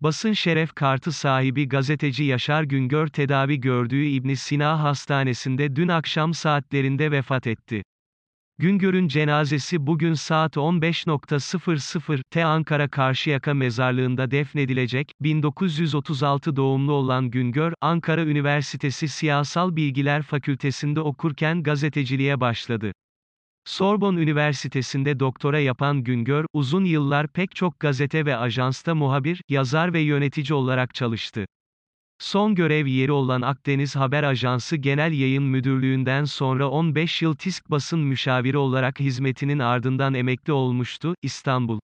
Basın şeref kartı sahibi gazeteci Yaşar Güngör tedavi gördüğü İbn Sina Hastanesi'nde dün akşam saatlerinde vefat etti. Güngör'ün cenazesi bugün saat 15.00'te Ankara Karşıyaka mezarlığında defnedilecek. 1936 doğumlu olan Güngör, Ankara Üniversitesi Siyasal Bilgiler Fakültesinde okurken gazeteciliğe başladı. Sorbonne Üniversitesi'nde doktora yapan Güngör, uzun yıllar pek çok gazete ve ajansta muhabir, yazar ve yönetici olarak çalıştı. Son görev yeri olan Akdeniz Haber Ajansı Genel Yayın Müdürlüğü'nden sonra 15 yıl TİSK basın müşaviri olarak hizmetinin ardından emekli olmuştu, İstanbul.